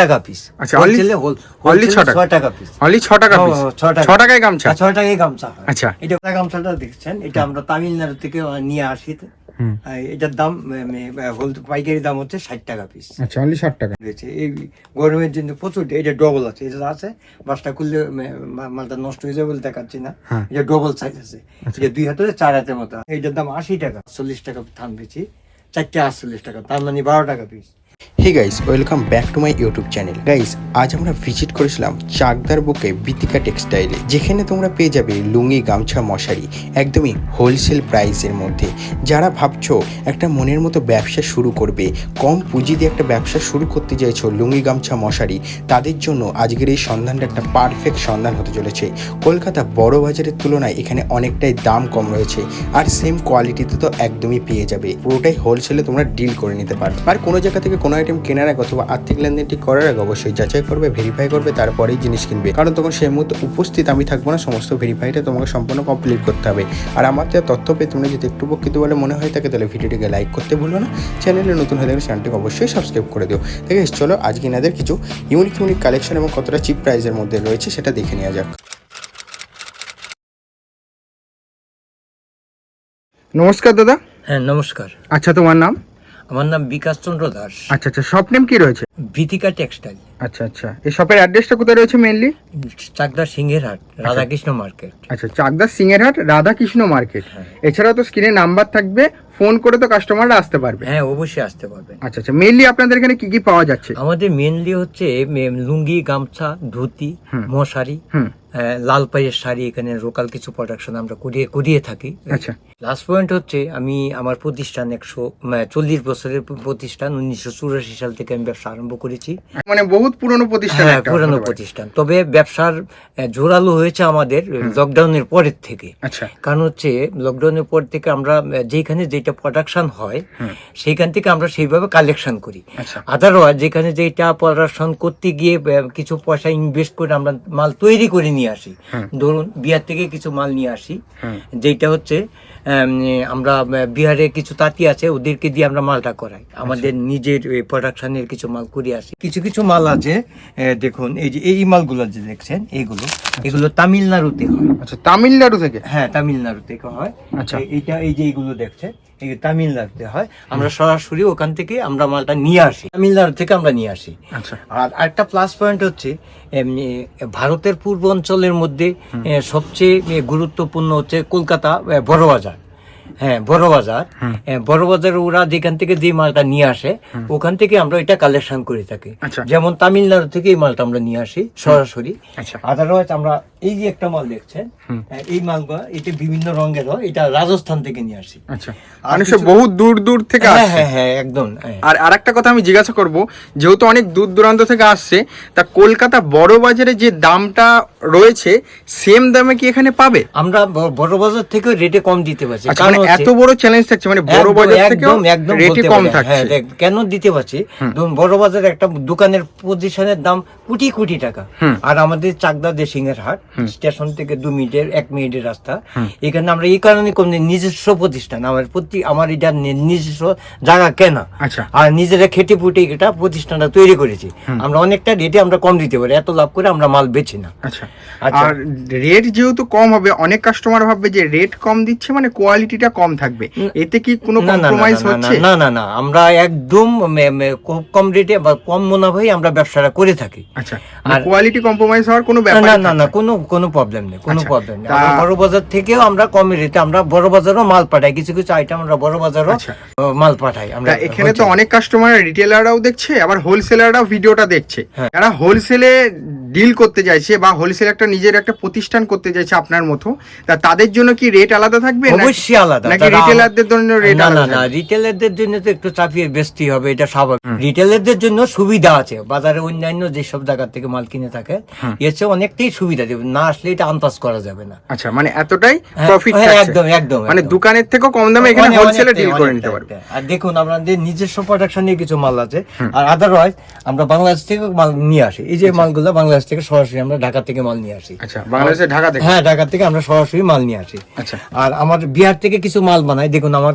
টাকা পিস আচ্ছা, ছ টাকা। ছয় টাকা পিস অনলি ছ টাকা পিস ছ টাকা। ছ টাকায় গামছা? ছয় টাকায় গামছা আচ্ছা। এটা গামছাটা দেখছেন? এটা আমরা তামিলনাড়ু থেকে নিয়ে আসি এটার দাম পাইকারি দাম হচ্ছে ষাট টাকা পিস আচ্ছা অনলি ষাট টাকা। রয়েছে। এই গরমের জন্য প্রচুর এটা ডবল আছে এটা আছে। বাসটা খুললে মালটা নষ্ট হয়ে যাবে বলে দেখাচ্ছি না। হ্যাঁ। এটা ডবল সাইজ আছে। এটা দুই হাতে চার হাতের মতো। এটার দাম আশি টাকা চল্লিশ টাকা থান বেশি চারটে আটচল্লিশ টাকা তার মানে বারো টাকা piece hey guys welcome back to my YouTube channel guys আজ আমরা ভিজিট করেছিলাম চাকদার বুকে বিতিকা টেক্সটাইলে যেখানে তোমরা পেয়ে যাবে লুঙ্গি, গামছা, মশারি, একদমই হোলসেল প্রাইসের মধ্যে। যারা ভাবছ একটা মনের মতো ব্যবসা শুরু করবে, কম পুঁজি দিয়ে একটা ব্যবসা শুরু করতে চাইছো লুঙ্গি, গামছা, মশারি, তাদের জন্য আজকের এই সন্ধানটা একটা পারফেক্ট সন্ধান হতে চলেছে। কলকাতা বড় বাজারের তুলনায় এখানে অনেকটাই দাম কম রয়েছে, আর সেম কোয়ালিটিতে তো একদমই পেয়ে যাবে। পুরোটাই হোলসেলে তোমরা ডিল করে নিতে পারবে। আর কোনো জায়গা থেকে কোনো আইটেম কেনার আগে অথবা আর্থিক লেনদেনটি করার আগে অবশ্যই যাচাই করবে ভেরিফাই করবে তারপরেই জিনিস কিনবে। কারণ তখন সেই মুহূর্তে উপস্থিত আমি থাকব না সমস্ত ভেরিফাইটা তোমাকে সম্পূর্ণ কমপ্লিট করতে হবে। আর আমার দেওয়া তথ্য পেয়ে তোমরা যদি একটু উপকৃত বলে মনে হয় থাকে তাহলে ভিডিওটিকে লাইক করতে ভুলো না। চ্যানেলে নতুন হয়ে থাকলে চ্যানেলটিকে অবশ্যই সাবস্ক্রাইব করে দিও। ঠিক আছে চলো আজকে এনাদের কিছু ইউনিক ইউনিক কালেকশন এবং কতটা চিপ প্রাইসের মধ্যে রয়েছে সেটা দেখে নেওয়া যাক। নমস্কার দাদা। হ্যাঁ নমস্কার। আচ্ছা তোমার নাম? আমার নাম বিকাশ চন্দ্র দাস। আচ্ছা আচ্ছা শপ নেম কি রয়েছে? বিতিকা টেক্সটাইল। আচ্ছা আচ্ছা এই শপের অ্যাড্রেসটা কোথায় রয়েছে মেইনলি চাকদা সিংহের হাট রাধাকৃষ্ণ মার্কেট। আচ্ছা চাকদা সিংহেরহাট রাধাকৃষ্ণ মার্কেট। হ্যাঁ। এছাড়াও তো স্ক্রিনে নাম্বার থাকবে ফোন করে তো কাস্টমাররা আসতে পারবে। হ্যাঁ অবশ্যই আসতে পারবেন। আচ্ছা আচ্ছা মেইনলি আপনাদের এখানে কি কি পাওয়া যাচ্ছে? আমাদের মেনলি হচ্ছে লুঙ্গি গামছা ধুতি মশারি লাল পায়ের শাড়ি এখানে লোকাল কিছু প্রোডাকশন আমরা করিয়ে করিয়ে থাকি। আচ্ছা। লাস্ট পয়েন্ট হচ্ছে আমি আমার প্রতিষ্ঠান একশো চল্লিশ বছরের প্রতিষ্ঠান উনিশশো চুরাশি সাল থেকে আমি ব্যবসা আরম্ভ করেছি। মানে বহুত পুরনো প্রতিষ্ঠান হ্যাঁ পুরানো। প্রতিষ্ঠান। তবে ব্যবসার জোরালো হয়েছে আমাদের লকডাউনের পরের থেকে। আচ্ছা। কারণ হচ্ছে লকডাউনের পর থেকে আমরা যেখানে যেটা প্রোডাকশন হয়। সেইখান থেকে আমরা সেইভাবে কালেকশন করি। আচ্ছা। আদারওয়াইজ যেখানে যেটা প্রোডাকশন করতে গিয়ে কিছু পয়সা ইনভেস্ট করে আমরা মাল তৈরি করে নিয়ে আসি। ধরুন বিহার থেকে কিছু মাল নিয়ে আসি। যেটা হচ্ছে আমরা বিহারে কিছু তাঁতি আছে ওদেরকে দিয়ে আমরা মালটা করাই। আমাদের নিজের প্রোডাকশনের কিছু মাল করে আসি। কিছু কিছু মাল আছে দেখুন এই যে এই মালগুলো যে দেখছেন এইগুলো এগুলো তামিলনাড়ুতে হয়। আচ্ছা তামিলনাড়ু থেকে? হ্যাঁ তামিলনাড়ু থেকে হয়। আচ্ছা। এ- এইটা এই যে এইগুলো দেখছেন এই তামিলনাড়ুতে হয়। আমরা সরাসরি ওখান থেকে আমরা মালটা নিয়ে আসি। তামিলনাড়ু থেকে আমরা নিয়ে আসি। আচ্ছা। আর একটা প্লাস পয়েন্ট হচ্ছে এমনি ভারতের পূর্ব অঞ্চলের মধ্যে সবচেয়ে গুরুত্বপূর্ণ হচ্ছে কলকাতা বড় বাজার হ্যাঁ বড় বাজার। হুম। বড় বাজারে ওরা যেখান থেকে যে মালটা নিয়ে আসে ওখান থেকে আমরা এটা কালেকশন করে থাকি। আচ্ছা। যেমন তামিলনাড়ু থেকে এই মালটা আমরা নিয়ে আসি সরাসরি। আচ্ছা। আদারওয়াইজ আমরা এই যে একটা মাল দেখছেন। হ্যাঁ, এই মালগুলো এটা বিভিন্ন রঙের হয় এটা রাজস্থান থেকে নিয়ে আসি। আচ্ছা। মানে বহু দূর দূর থেকে হ্যাঁ হ্যাঁ হ্যাঁ একদম হ্যাঁ। আর আরেকটা কথা আমি জিজ্ঞাসা করব যেহেতু অনেক দূর দূরান্ত থেকে আসছে তা কলকাতা বড় বাজারে যে দামটা রয়েছে সেম দামে কি এখানে পাবে? আমরা বড় বাজার থেকেও রেটে কম দিতে পারছি। আচ্ছা কারণ মানে এত বড় চ্যালেঞ্জ থাকছে মানে বড় বাজার থেকেও একদম, একদম রেটে কম থাকছে হ্যাঁ, দেখ, কেন দিতে পারছি? ধরুন বড় বাজারে একটা দোকানের পজিশনের দাম কোটি কোটি টাকা। আর আমাদের চাকদা দেশিংয়ের হাট। স্টেশন থেকে দু মিনিটের এক মিনিটের রাস্তা। এখানে আমরা এই কারণে কম নিজস্ব প্রতিষ্ঠান। আমার প্রতি আমার এটা নিজস্ব জায়গা কেনা। আচ্ছা। আর নিজেরা খেটে ফুটে এটা প্রতিষ্ঠানটা তৈরি করেছি। আমরা অনেকটা রেটে আমরা কম দিতে পারি। এত লাভ করে আমরা মাল বেছি না। আচ্ছা। আচ্ছা। আর রেট যেহেতু কম হবে অনেক কাস্টমার ভাববে যে রেট কম দিচ্ছে মানে কোয়ালিটিটা কম থাকবে। এতে কি কোনো না, না, না, কম্প্রোমাইজ হচ্ছে? না না না। আমরা একদম কম রেটে বা কম মুনাফাই আমরা ব্যবসাটা করে থাকি। আচ্ছা। আর- কোয়ালিটি কম্প্রোমাইজ হওয়ার কোনো ব্যাপার না না না। কোনো কোনো প্রবলেম নেই কোনো আচ্ছা, প্রবলেম নেই তা- আমরা বড় বাজার থেকেও আমরা কমে রেটে আমরা বড় বাজারও মাল পাঠাই কিছু কিছু আইটেম আমরা বড় বাজারও আচ্ছা। মাল পাঠাই আমরা এখানে তো অনেক কাস্টমার রিটেলাররাও দেখছে আবার হোলসেলাররাও ভিডিওটা দেখছে হ্যাঁ। যারা হোলসেলে ডিল করতে চাইছে বা হোলসেল একটা নিজের একটা প্রতিষ্ঠান করতে চাইছে আপনার মতো তা তাদের জন্য কি রেট আলাদা থাকবে? অবশ্যই আলাদা। নাকি রিটেলারদের জন্য রেট না না না রিটেলারদের জন্য তো একটু চাপিয়ে বেচতেই হবে এটা স্বাভাবিক। রিটেলারদের জন্য সুবিধা আছে। বাজারে অন্যান্য যেসব জায়গা থেকে মাল কিনে থাকে এর চেয়ে অনেকটাই সুবিধা দেবে। না আসলে এটা আন্দাজ করা যাবে না। আচ্ছা মানে এতটাই হ্যাঁ, প্রফিট হ্যাঁ, থাকছে। একদম একদম মানে দোকানের থেকেও কম দামে এখানে হোলসেলে ডিল করে নিতে পারবে। আর দেখুন আমাদের নিজস্ব প্রোডাকশনের কিছু মাল আছে। আর আদারওয়াইজ আমরা বাংলাদেশ থেকে মাল নিয়ে আসি। এই যে আচ্ছা। মালগুলো বাংলাদেশ বাংলাদেশ থেকে সরাসরি আমরা ঢাকা থেকে মাল নিয়ে আসি। আচ্ছা বাংলাদেশের ঢাকা থেকে? হ্যাঁ ঢাকা থেকে আমরা সরাসরি মাল নিয়ে আসি। আচ্ছা। আর আমার বিহার থেকে কিছু মাল বানাই দেখুন আমার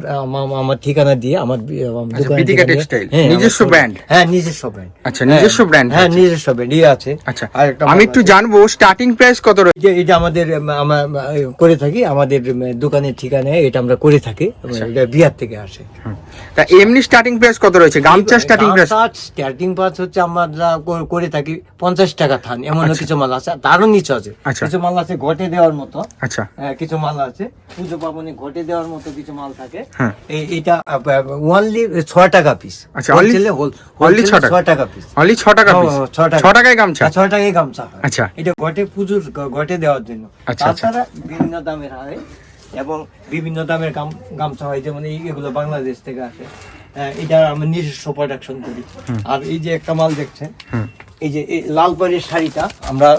আমার- ঠিকানা দিয়ে আমার আচ্ছা, textile, হ্যাঁ, নিজস্ব brand? হ্যাঁ নিজস্ব ব্র্যান্ড আচ্ছা নিজস্ব ব্র্যান্ড হ্যাঁ নিজস্ব ব্র্যান্ড ইয়ে আছে। আচ্ছা আর একটা আমি একটু জানব স্টার্টিং প্রাইস কত রয়েছে? এটা আমাদের আমরা করে থাকি আমাদের দোকানের ঠিকানায় এটা আমরা করে থাকি আচ্ছা। এটা বিহার থেকে আসে। তা এমনি স্টার্টিং প্রাইস কত রয়েছে? গামছা স্টার্টিং প্রাইস স্টার্টিং পাঁচ হচ্ছে আমরা কর- করে থাকি পঞ্চাশ টাকা থান। এমন কিছু মাল আছে তারও নিচে আছে। আচ্ছা। কিছু মাল আছে ঘটে দেওয়ার মতো। আচ্ছা। হ্যাঁ, কিছু মাল আছে। পুজো পাবনে ঘটে দেওয়ার মতো কিছু মাল থাকে। হ্যাঁ। এটা ওনলি ছয় টাকা পিস আচ্ছা, only ছ টাকা? পিস অনলি ছ টাকা পিস ছ টাকা। ছ টাকায় গামছা? ছয় টাকায় গামছা আচ্ছা। এটা ঘটে পুজোর ঘটে দেওয়ার জন্য। আচ্ছা, আচ্ছা। তাছাড়া বিভিন্ন দামের হয় এবং বিভিন্ন দামের গাম- গামছা হয় যেমন এই- এগুলো বাংলাদেশ থেকে আসে। হ্যাঁ, এটা আমরা নিজস্ব প্রোডাকশন করি। আর এই যে একটা মাল দেখছেন। এই যে লাল পাড়ির শাড়িটা আমরা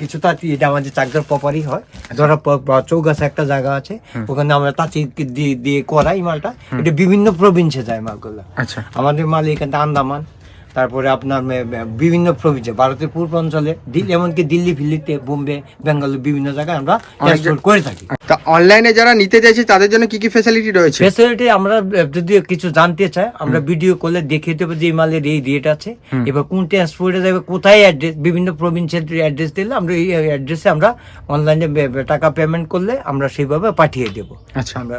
কিছু তাঁতি এটা আমাদের চাকদার প্রপারই হয়। ধরো ধরা চৌগাছা একটা জায়গা আছে ওখানে আমরা তাঁতি দিয়ে দিয়ে করাই মালটা। এটা বিভিন্ন প্রভিন্সে যায় মালগুলো। আচ্ছা। আমাদের মাল এখানে আন্দামান তারপরে আপনার বিভিন্ন প্রভিন্সে ভারতের পূর্বাঞ্চলে দিল্লি এমনকি দিল্লি ফিল্লিতে বোম্বে বেঙ্গালুরু বিভিন্ন জায়গায় আমরা ট্রান্সপোর্ট করে থাকি। তা অনলাইনে যারা নিতে চাইছে তাদের জন্য কি কি ফ্যাসিলিটি রয়েছে? ফেসিলিটি আমরা যদি কিছু জানতে চাই আমরা ভিডিও করলে দেখিয়ে দেবো যে মালের এই রেট আছে। এবার কোন ট্রান্সপোর্টে যাবে কোথায় অ্যাড্রেস বিভিন্ন প্রভিন্সের অ্যাড্রেস দিলে আমরা এই অ্যাড্রেসে আমরা অনলাইনে টাকা পেমেন্ট করলে আমরা সেইভাবে পাঠিয়ে দেবো। আচ্ছা। আমরা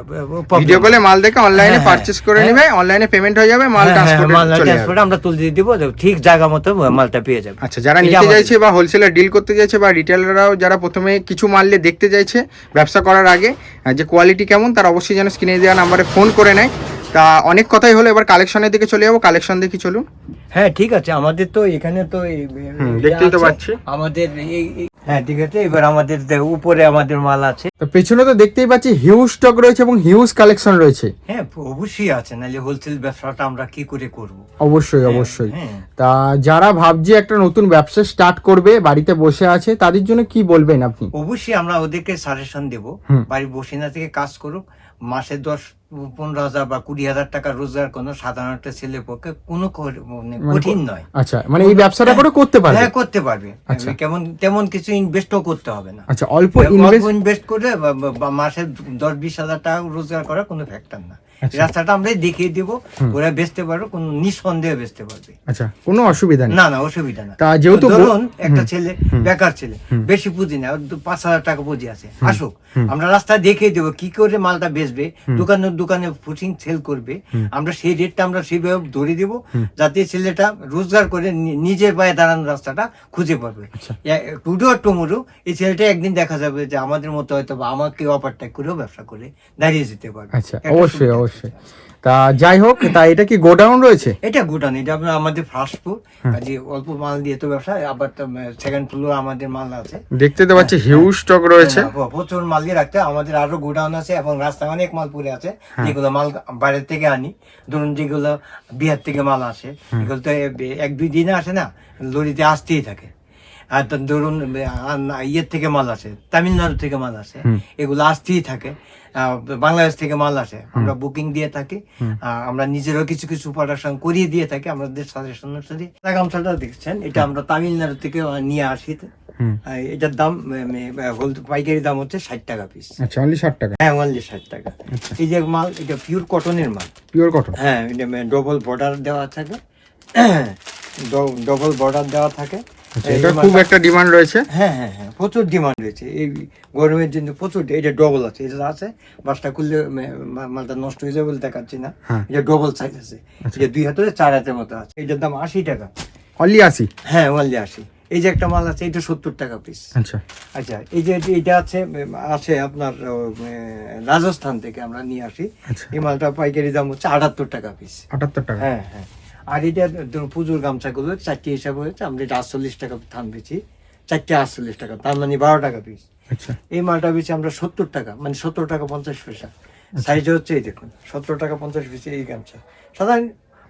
ভিডিও কলে মাল দেখে অনলাইনে হ্যাঁ, পারচেস করে হ্যাঁ। নেবে অনলাইনে পেমেন্ট হয়ে যাবে মাল হ্যাঁ, হ্যাঁ, ট্রান্সপোর্ট ট্রান্সপোর্ট আমরা তুলে দিয়ে দিব ঠিক জায়গা মতো মালটা পেয়ে যাবে। আচ্ছা যারা নিতে চাইছে বা হোলসেলার ডিল করতে চাইছে বা রিটেলাররাও যারা প্রথমে কিছু মাললে দেখতে চাইছে ব্যবসা করার আগে যে কোয়ালিটি কেমন তার অবশ্যই যেন স্ক্রিনে দেওয়া নাম্বারে ফোন করে নেয়। তা অনেক কথাই হলো এবার কালেকশনের দিকে চলে যাব কালেকশন দেখি চলুন। হ্যাঁ ঠিক আছে আমাদের তো এখানে তো দেখতেই তো পাচ্ছি। আমাদের হ্যাঁ ঠিক আছে এবার আমাদের উপরে আমাদের মাল আছে। তো পেছনে তো দেখতেই পাচ্ছি হিউজ স্টক রয়েছে এবং হিউজ কালেকশন রয়েছে। হ্যাঁ অবশ্যই আছে নাহলে হোলসেল ব্যবসাটা আমরা কি করে করব? অবশ্যই হ্যাঁ, অবশ্যই। হ্যাঁ। তা যারা ভাবছে একটা নতুন ব্যবসা স্টার্ট করবে বাড়িতে বসে আছে তাদের জন্য কি বলবেন আপনি? অবশ্যই আমরা ওদেরকে সাজেশন দেব। বাড়ি বসে না থেকে কাজ করুক মাসে দশ পনেরো হাজার বা কুড়ি হাজার টাকা রোজগার কোনো সাধারণ একটা ছেলের পক্ষে কোনো মানে মানে কঠিন নয়। আচ্ছা মানে এই ব্যবসাটা করে করতে পারবে? হ্যাঁ করতে পারবে। আচ্ছা। কেমন তেমন কিছু ইনভেস্টও করতে হবে না। আচ্ছা অল্প ইনভেস্ট করে মাসে দশ বিশ হাজার টাকা রোজগার করা কোনো ফ্যাক্টর না। আচ্ছা। রাস্তাটা আমরা দেখিয়ে দিব ওরা বেচতে পারবে কোনো নিঃসন্দেহে বেচতে পারবে। আচ্ছা কোনো অসুবিধা নেই। না না অসুবিধা না। তা যেহেতু ধরুন একটা ছেলে বেকার ছেলে বেশি পুঁজি না পাঁচ হাজার টাকা পুঁজি আছে। আসুক আমরা রাস্তা দেখিয়ে দেবো কি করে মালটা বেচবে দোকানে দোকানে ফুটিং সেল করবে আমরা সেই রেটটা আমরা সেইভাবে ধরে দেব যাতে ছেলেটা রোজগার করে নিজের পায়ে দাঁড়ানোর রাস্তাটা খুঁজে পাবে। টুডো আর টুমুরো এই ছেলেটা একদিন দেখা যাবে যে আমাদের মতো হয়তো বা আমাকে অপারটা করেও ব্যবসা করে দাঁড়িয়ে যেতে পারবে। আচ্ছা অবশ্যই অবশ্যই। তা যাই হোক তা এটা কি গোডাউন রয়েছে? এটা গোডাউন এটা আপনার আমাদের ফার্স্ট ফ্লোর কাজে অল্প মাল দিয়ে তো ব্যবসা আবার সেকেন্ড ফ্লোর আমাদের মাল আছে। দেখতে তো পাচ্ছি হিউজ স্টক রয়েছে। হ্যাঁ, প্রচুর মাল দিয়ে রাখতে আমাদের আরও গোডাউন আছে এবং রাস্তায় অনেক মাল পড়ে আছে। যেগুলো মাল বাইরে থেকে আনি। ধরুন যেগুলো বিহার থেকে মাল আসে এগুলো তো এক দুই দিনে আসে না লরিতে আসতেই থাকে। আর ধরুন ইয়ের থেকে মাল আসে তামিলনাড়ু থেকে মাল আসে এগুলো আসতেই থাকে। বাংলাদেশ থেকে মাল আসে। আমরা বুকিং দিয়ে থাকি আমরা নিজেরাও কিছু কিছু প্রোডাকশন করিয়ে দিয়ে থাকি আমাদের সাজেশন অনুসারে। গামছাটা দেখছেন এটা আমরা তামিলনাড়ু থেকে নিয়ে আসি। এটার দাম হোল পাইকারি দাম হচ্ছে ষাট টাকা পিস আচ্ছা অনলি ষাট টাকা? হ্যাঁ অনলি ষাট টাকা। এই যে মাল এটা পিওর কটনের মাল। পিওর কটন হ্যাঁ এটা ডবল বর্ডার দেওয়া থাকে। ডবল বর্ডার দেওয়া থাকে। আচ্ছা এটা খুব একটা ডিমান্ড রয়েছে? হ্যাঁ হ্যাঁ হ্যাঁ প্রচুর ডিমান্ড রয়েছে। এই গরমের জন্য প্রচুর এটা ডবল আছে এটা আছে বাসটা খুললে মালটা নষ্ট হয়ে যাবে বলে দেখাচ্ছি না। এটা ডবল সাইজ আছে এটা দুই হাতে চার হাতের মতো আছে। এটার দাম আশি টাকা। অনলি আশি? হ্যাঁ অনলি আশি। এই যে একটা মাল আছে এটা সত্তর টাকা পিস আচ্ছা। আচ্ছা এই যে এটা আছে আছে আপনার রাজস্থান থেকে আমরা নিয়ে আসি। আচ্ছা। এই মালটা পাইকারি দাম হচ্ছে আটাত্তর টাকা পিস আটাত্তর টাকা। হ্যাঁ হ্যাঁ। আর এটা ধরুন পুজোর গামছাগুলো চারটি হিসাবে হচ্ছে আমরা এটা আটচল্লিশ টাকা থান বেছি চারটে আটচল্লিশ টাকা তার মানে বারো টাকা পিস আচ্ছা। এই মালটা বেছি আমরা সত্তর টাকা মানে সত্তর টাকা পঞ্চাশ পয়সা। সাইজ হচ্ছে এই দেখুন সত্তর টাকা পঞ্চাশ পয়সা এই গামছা। সাধারণ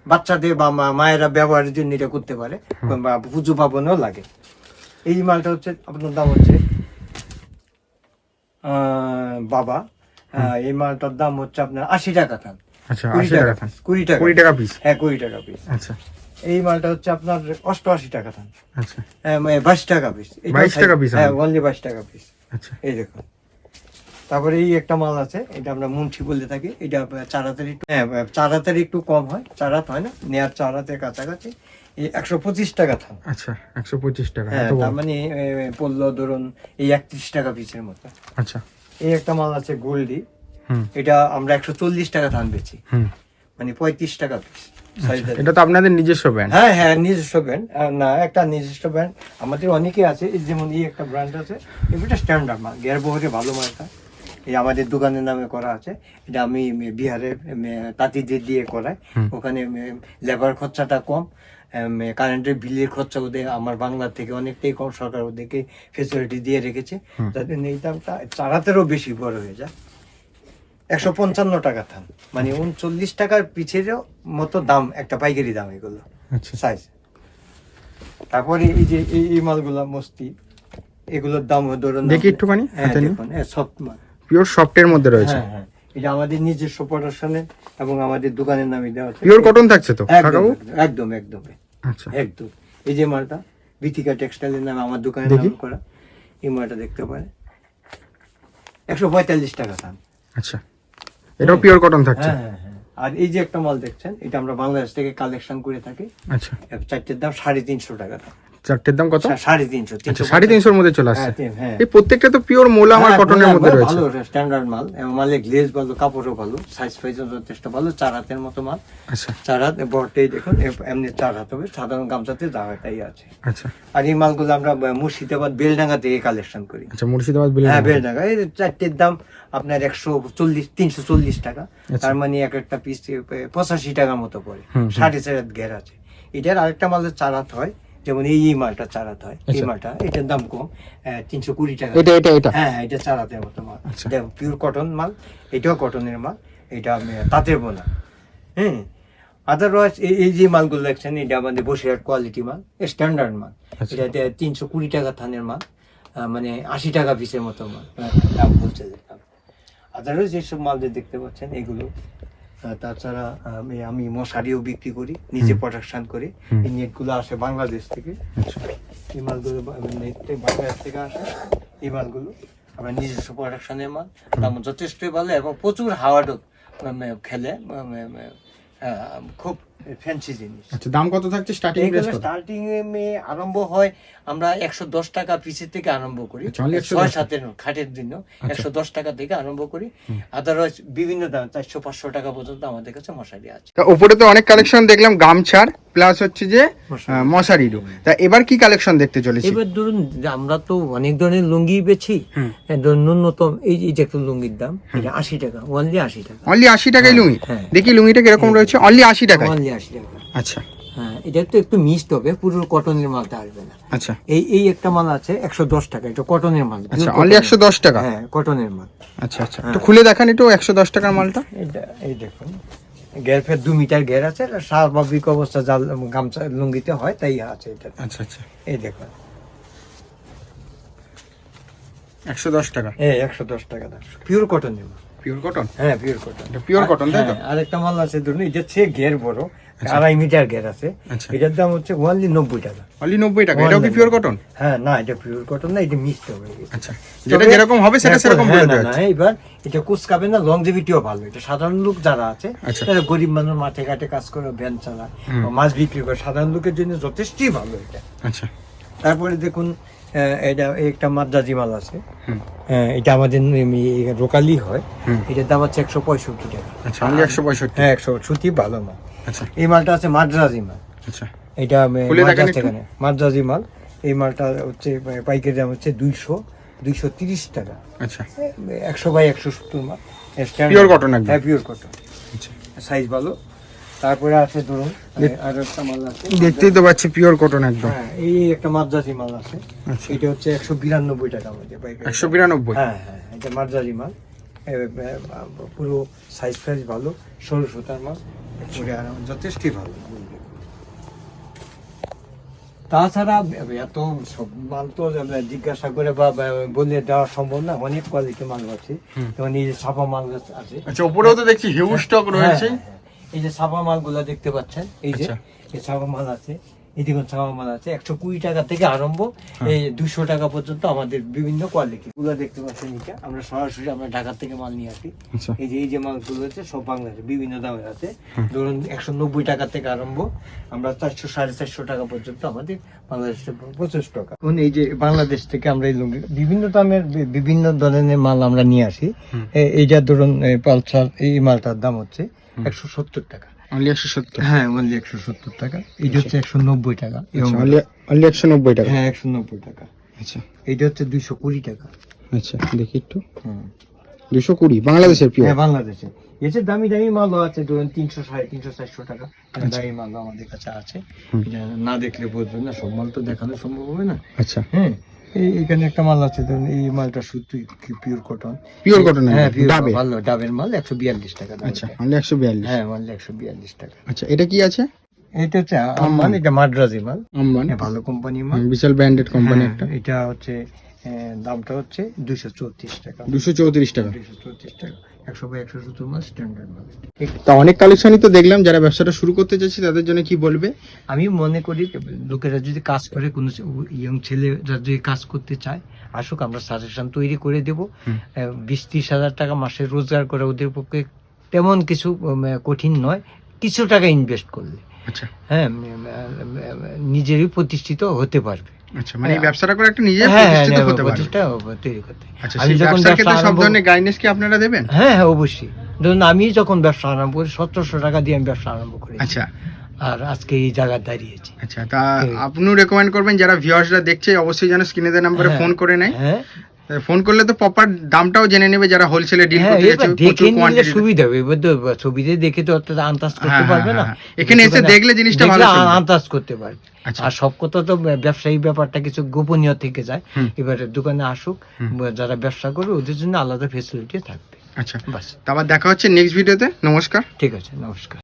বাচ্চাদের বা মা- মায়েরা ব্যবহারের জন্য এটা করতে পারে বা পুজো পাবনেও লাগে। এই মালটা হচ্ছে আপনার দাম হচ্ছে বাবা এই মালটার দাম হচ্ছে আপনার আশি টাকা থান আচ্ছা টাকা পিস হ্যাঁ টাকা পিস আচ্ছা। এই মালটা হচ্ছে আপনার অষ্টআশি টাকা থান। আচ্ছা। বাইশ টাকা পিস 22 টাকা piece হ্যাঁ অনলি বাইশ টাকা পিস আচ্ছা। এই দেখুন। তারপরে এই একটা মাল আছে এটা আমরা মুন্ঠি বলতে থাকি। এটা চার হাতের একটু হ্যাঁ চার হাতের একটু কম হয় চার হাত হয় না নেয়ার চার হাতের কাছাকাছি। এই একশো পঁচিশ টাকা থান। আচ্ছা একশো পঁচিশ টাকা হ্যাঁ তার মানে পড়ল ধরুন এই একত্রিশ টাকা পিসের মতো। আচ্ছা। এই একটা মাল আছে গোল্ডি। এটা আমরা একশো চল্লিশ টাকা ধান বেচি। মানে পঁয়ত্রিশ টাকা পিস আচ্ছা, এটা তো আপনাদের নিজস্ব ব্যান্ড হ্যাঁ হ্যাঁ নিজস্ব ব্র্যান্ড না একটা নিজস্ব ব্র্যান্ড আমাদের অনেকে আছে যেমন এই একটা ব্র্যান্ড আছে এটা স্ট্যান্ডার্ড মাল গ্যার বহরে ভালো মালটা। এই আমাদের দোকানের নামে করা আছে এটা আমি বিহারে তাঁতিদের দিয়ে করাই। ওখানে লেবার খরচাটা কম কারেন্টের বিলের খরচা ওদের আমার বাংলার থেকে অনেকটাই কম সরকার ওদেরকে ফেসিলিটি দিয়ে রেখেছে। যাতে এই দামটা চারাতেরও বেশি বড় হয়ে যায়। একশো পঞ্চান্ন টাকা থান। মানে উনচল্লিশ টাকার পিছেরও মতো দাম একটা পাইকারি দাম এগুলো আচ্ছা। সাইজ তারপরে এই যে এই মালগুলা মস্তি এগুলোর দাম ধরুন দেখি একটুখানি, হ্যাঁ হাতে নিন। দেখুন সফট মাল। পিওর সফটের মধ্যে রয়েছে। হ্যাঁ হ্যাঁ। এটা আমাদের নিজস্ব প্রোডাকশনের এবং আমাদের দোকানের নামে দেওয়া আছে। পিওর কটন থাকছে তো একদম একদম একদম আচ্ছা। একদম। এই যে মালটা বিথিকা টেক্সটাইলের নামে আমার দোকানের দেখি। নাম করা। এই মালটা দেখতে পারে একশো পঁয়তাল্লিশ টাকা দাম আচ্ছা। এটাও পিওর কটন থাকছে। হ্যাঁ হ্যাঁ হ্যাঁ। আর এই যে একটা মাল দেখছেন এটা আমরা বাংলাদেশ থেকে কালেকশন করে থাকি। আচ্ছা। চারটের দাম সাড়ে তিনশো টাকা চারটের দাম কত? সাড়ে তিনশো আচ্ছা সাড়ে তিনশোর মধ্যে চলে আসছে। হ্যাঁ, হ্যাঁ। এই প্রত্যেকটা তো পিওর মোলা আমার হ্যাঁ, কটনের মধ্যে রয়েছে। ভালো স্ট্যান্ডার্ড মাল। এবং মালের গ্লেজ ভালো কাপড়ও ভালো সাইজ ফাইজও যথেষ্ট ভালো চার হাতের মতো মাল। আচ্ছা। চার হাত বটেই দেখুন এমনি চার হাত হবে সাধারণ গামছাতে দাওয়াটাই আছে। আচ্ছা। আর এই মালগুলো আমরা মুর্শিদাবাদ বেলডাঙ্গা থেকে কালেকশন করি। আচ্ছা মুর্শিদাবাদ হ্যাঁ বেলডাঙ্গা। এই চারটের দাম আপনার একশো চল্লিশ তিনশো চল্লিশ টাকা। আচ্ছা। তার মানে এক একটা পিস পঁচাশি টাকা মতো পড়ে। সাড়ে চার হাত ঘের আছে। এটার আরেকটা মালের চার হাত হয় যেমন এই মালটা চার হাত হয়। এই আচ্ছা। মালটা এটার দাম কম তিনশো কুড়ি টাকা। এটা এটা এটা? হ্যাঁ হ্যাঁ, এটা মতো মাল আচ্ছা। পিওর কটন মাল এটাও কটনের মাল এটা তাঁতের বোনা। হ্যাঁ আদারওয়াইজ এই যে মালগুলো দেখছেন এটা আমাদের বসিরহাট কোয়ালিটি মাল স্ট্যান্ডার্ড মাল। আচ্ছা। এটা তিনশো কুড়ি টাকা থানের মাল মানে আশি টাকা পিসের মতো মাল। দাম বলছে আদারওয়াইজ যেসব মাল যে দেখতে পাচ্ছেন এগুলো তাছাড়া আমি আমি মশারিও বিক্রি করি নিজে প্রোডাকশন করি। এই নেটগুলো আসে বাংলাদেশ থেকে। আচ্ছা। এই মালগুলো নেট বাংলাদেশ থেকে আসে। এই মালগুলো আমরা নিজস্ব প্রোডাকশনের মাল। দাম যথেষ্টই ভালো এবং প্রচুর হাওয়াডক খেলে খুব ফ্যান্সি জিনিস। আচ্ছা দাম কত থাকছে? স্টার্টিং প্রাইস কত স্টার্টিং এ আরম্ভ হয় আমরা একশো দশ টাকা পিসের থেকে আরম্ভ করি। আচ্ছা, only 110 সাতের খাটের জন্য আচ্ছা। একশো দশ টাকা থেকে আরম্ভ করি। আদারওয়াইজ বিভিন্ন দাম 400 500 টাকা পর্যন্ত আমাদের কাছে মশারি আছে। তা উপরে তো অনেক কালেকশন দেখলাম গামছার। প্লাস হচ্ছে যে মশারিরও। তা এবার কি কালেকশন দেখতে চলেছি? এবার ধরুন আমরা তো অনেক ধরনের লুঙ্গি বেছি হুম। হ্যাঁ, ন্যূনতম এই যে একটা লুঙ্গির দাম এটা আশি টাকা অনলি আশি টাকা। অনলি আশি টাকায় লুঙ্গি? হ্যাঁ। দেখি লুঙ্গিটা কীরকম রয়েছে। অনলি আশি টাকা অনলি আশি টাকা। আচ্ছা। হ্যাঁ এটা তো একটু মিক্সড হবে পুরো কটনের মালটা আসবে না। আচ্ছা। এই এই একটা মাল আছে একশো দশ টাকা এটা কটনের মাল আচ্ছা অনলি একশো দশ টাকা? হ্যাঁ কটনের মাল। আচ্ছা আচ্ছা। তো খুলে দেখান একটু একশো দশ টাকার মালটা। এটা এই দেখুন। গ্যার ফের দু মিটার গ্যার আছে স্বাভাবিক অবস্থা জাল গামছা লুঙ্গিতে হয় তাই আছে এটা। আচ্ছা আচ্ছা। এই দেখুন। একশো দশ টাকা? হ্যাঁ একশো দশ টাকা দাম। পিওর কটন পিওর কটন হ্যাঁ পিওর কটন পিওর কটন তাই তো? হ্যাঁ, আরেকটা মাল আছে ধরুন এটা যে ঘের বড় আড়াই মিটার ঘের আছে। আচ্ছা। এটার দাম হচ্ছে ওনলি নব্বই টাকা। অনলি নব্বই টাকা। এটাও কি পিওর কটন হ্যাঁ না এটা পিওর কটন না এটা মিক্সড হবে। আচ্ছা। যেটা যেরকম হবে সেটা হ্যাঁ, সেরকম হ্যাঁ, বলে দেওয়া এবার এটা কুচকাবে না লংজিভিটিও ভালো এটা সাধারণ লোক যারা আছে আচ্ছা। তারা গরিব মানুষ মাঠে ঘাটে কাজ করে ভ্যান চালায় মাছ বিক্রি করে সাধারণ লোকের জন্য যথেষ্টই ভালো এটা। আচ্ছা। তারপরে দেখুন এটা একটা মাদ্রাজি মাল আছে। এটা আমাদের লোকালি হয়। এটার দাম হচ্ছে একশো পঁয়ষট্টি টাকা। আচ্ছা একশো পঁয়ষট্টি। হ্যাঁ একশো সুতি ভালো মাল। আচ্ছা এই মালটা আছে মাদ্রাজি মাল। আচ্ছা। এটা মাদ্রাজ থেকে মাদ্রাজি মাল। এই মালটা হচ্ছে পাইকারি দাম হচ্ছে দুইশো দুইশো তিরিশ টাকা। আচ্ছা। একশো বাই একশো সত্তর মাল। cotton একদম। হ্যাঁ পিওর কটন আচ্ছা। সাইজ ভালো। তারপরে আছে ধরুন আর একটা মাল আছে। দেখতেই তো পাচ্ছি পিওর কটন একদম। হ্যাঁ এই একটা মাদ্রাজি মাল আছে। আচ্ছা। এটা হচ্ছে একশো বিরানব্বই টাকা একশো বিরানব্বই? হ্যাঁ হ্যাঁ এটা মাদ্রাজি মাল। পুরো সাইজ ফাইজ ভালো সরু সুতার মাল যথেষ্টই ভালো তাছাড়া এত সব মাল তো জিজ্ঞাসা করে বা বলে দেওয়া সম্ভব না অনেক কোয়ালিটি মাল আছে। যেমন এই যে ছাপা মাল আছে আচ্ছা উপরেও তো দেখছি হিউজ স্টক রয়েছে হ্যাঁ, হ্যাঁ। এই যে সাবা মালগুলো দেখতে পাচ্ছেন এই যে আচ্ছা। এই সাবা মাল আছে এই দেখুন মাল আছে। একশো কুড়ি টাকা থেকে আরম্ভ হ্যাঁ। এই দুশো টাকা পর্যন্ত আমাদের বিভিন্ন কোয়ালিটি গুলো দেখতে পাচ্ছেন এটা আমরা সরাসরি আমরা ঢাকা থেকে মাল নিয়ে আসি। আচ্ছা। এই যে এই যে মালগুলো আছে সব বাংলাদেশে বিভিন্ন দামের আছে। ধরুন একশো নব্বই টাকা থেকে আরম্ভ আমরা চারশো সাড়ে চারশো টাকা পর্যন্ত আমাদের বাংলাদেশে পঁচিশ টাকা। এখন এই যে বাংলাদেশ থেকে আমরা এই লুঙ্গি বিভিন্ন দামের বিভিন্ন ধরনের মাল আমরা নিয়ে আসি। এ- এইটা ধরুন পালসার এই মালটার দাম হচ্ছে একশো সত্তর টাকা। অনলি একশো সত্তর। হ্যাঁ অনলি একশো সত্তর টাকা। এইটা হচ্ছে একশো নব্বই টাকা। অনলি অনলি একশো নব্বই টাকা। হ্যাঁ একশো নব্বই টাকা। আচ্ছা। এইটা হচ্ছে দুইশো কুড়ি টাকা। আচ্ছা দেখি একটু। হুম। দুশো কুড়ি বাংলাদেশের পিওর হ্যাঁ বাংলাদেশে এসে দামি দামি মালও আছে ধরুন তিনশো সাড়ে তিনশো চারশো টাকা। দামি মালও আমাদের কাছে আছে। এটা না দেখলে বুঝবেন না সব মাল তো দেখানো সম্ভব হবে না। আচ্ছা। হ্যাঁ এই এখানে একটা মাল আছে ধরুন এই মালটা সত্যি পিওর কটন পিওর কটন হ্যাঁ ডাবে? ভালো ডাবের মাল একশো বিয়াল্লিশ টাকা আচ্ছা মানে অনলি একশো বিয়াল্লিশ। হ্যাঁ মাল একশো বিয়াল্লিশ টাকা। আচ্ছা এটা কি আছে? এটা হচ্ছে আম্মান এটা মাদ্রাজি মাল। আম্বান। ভালো কোম্পানি মাল। বিশাল ব্র্যান্ডেড কোম্পানি একটা। এটা হচ্ছে দামটা হচ্ছে দুইশো চৌত্রিশ টাকা। দুশো চৌত্রিশ টাকা। দুইশো চৌত্রিশ টাকা। একশো বাই একশো সত্তর মাল স্ট্যান্ডার্ড ঠিক তা অনেক কালেকশনই তো দেখলাম যারা ব্যবসাটা শুরু করতে চাইছে তাদের জন্য কি বলবে? আমি মনে করি লোকেরা যদি কাজ করে কোনো ইয়ং ছেলেরা যদি কাজ করতে চায় আসুক আমরা সাজেশন তৈরি করে দেব। বিশ ত্রিশ হাজার টাকা মাসে রোজগার করে ওদের পক্ষে তেমন কিছু কঠিন নয়। কিছু টাকা ইনভেস্ট করলে। আচ্ছা। হ্যাঁ নিজেরই প্রতিষ্ঠিত হতে পারবে। আচ্ছা মানে এই ব্যবসাটা করে একটা নিজের হ্যাঁ হ্যাঁ প্রতিষ্ঠিত হতে পারবে। তৈরি করতে। আচ্ছা সেই ব্যবসার ক্ষেত্রে সব ধরনের গাইডেন্স কি আপনারা দেবেন? হ্যাঁ হ্যাঁ অবশ্যই। ধরুন আমি যখন ব্যবসা আরম্ভ করি সতেরোশো টাকা দিয়ে আমি ব্যবসা আরম্ভ করি আচ্ছা। আর আজকে এই জায়গায় দাঁড়িয়েছি। আচ্ছা তা। আপনিও রেকমেন্ড করবেন যারা ভিউয়ার্সরা দেখছে অবশ্যই যেন স্ক্রিনে নাম্বারে হ্যাঁ। ফোন করে নেয়। হ্যাঁ। ফোন করলে তো প্রপার দামটাও জেনে নেবে যারা হোলসেলে ডিল হ্যাঁ করতে যাচ্ছে প্রচুর কোয়ান্টিটি সুবিধা হবে এবার তো ছবিতে দেখে তো অতটা আন্দাজ করতে হ্যাঁ, পারবে না। হ্যাঁ, হ্যাঁ। এখানে এসে দেখলে জিনিসটা ভালো আন্দাজ করতে পারবে। আচ্ছা। আর সব কথা তো ব্যবসায়ী ব্যাপারটা কিছু গোপনীয় থেকে যায়। এবারে দোকানে আসুক যারা ব্যবসা করবে ওদের জন্য আলাদা ফেসিলিটি থাকবে। আচ্ছা। বাস। তা আবার দেখা হচ্ছে নেক্সট ভিডিওতে নমস্কার। ঠিক আছে নমস্কার।